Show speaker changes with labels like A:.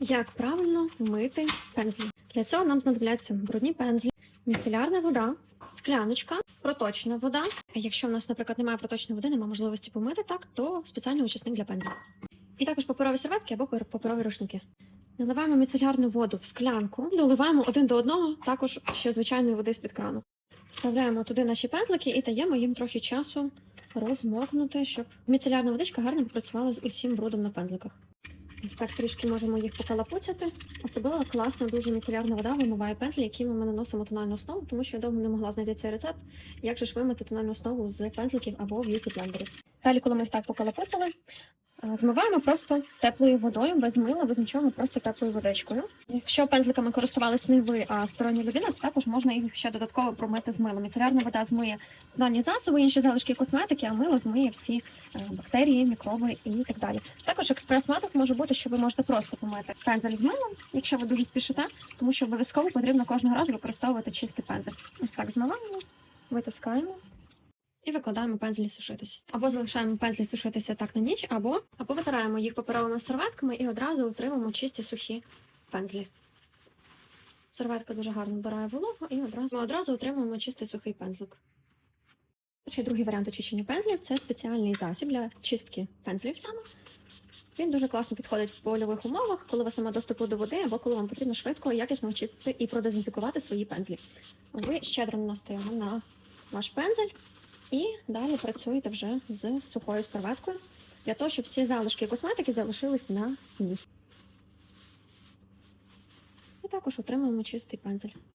A: Як правильно мити пензлі? Для цього нам знадобляться брудні пензлі, міцелярна вода, скляночка, проточна вода. Якщо в нас, наприклад, немає проточної води, немає можливості помити так, то спеціальний очисник для пензлів. І також паперові серветки або паперові рушники. Наливаємо міцелярну воду в склянку, доливаємо один до одного, також ще звичайної води з-під крану. Вставляємо туди наші пензлики і даємо їм трохи часу розмокнути, щоб міцелярна водичка гарно попрацювала з усім брудом на пензликах. Ось так трішки можемо їх покалапуцяти. Особливо класна дуже міцелярна вода вимиває пензлі, якими ми наносимо тональну основу, тому що я довго не могла знайти цей рецепт. Як же ж вимити тональну основу з пензликів або б'юті блендерів. Далі, коли ми їх так покалапуцяли, е, змиваємо просто теплою водою, без мила, без нічого, просто теплою водичкою. Якщо пензликами користувалися не ви, а стороння людина, то також можна їх ще додатково промити з милом. Міцелярна вода змиє тональні засоби, інші залишки косметики, а мило змиє всі е, бактерії, мікроби і так далі. Також експрес-метод може бути, що ви можете просто помити пензель з милом, якщо ви дуже спішите, тому що обов'язково потрібно кожного разу використовувати чистий пензель. Ось так змиваємо, витискаємо. І викладаємо пензлі сушитись. Або залишаємо пензлі сушитися так на ніч, або, або витираємо їх паперовими серветками і одразу отримаємо чисті сухі пензлі. Серветка дуже гарно вбирає вологу і одразу ми одразу отримуємо чистий сухий пензлик. Ще другий варіант очищення пензлів це спеціальний засіб для чистки пензлів саме. Він дуже класно підходить в польових умовах, коли у вас немає доступу до води, або коли вам потрібно швидко, якісно очистити і продезінфікувати свої пензлі. Ви щедро наносите на ваш пензель і далі працюєте вже з сухою серветкою для того, щоб всі залишки косметики залишились на ній. І також отримуємо чистий пензель.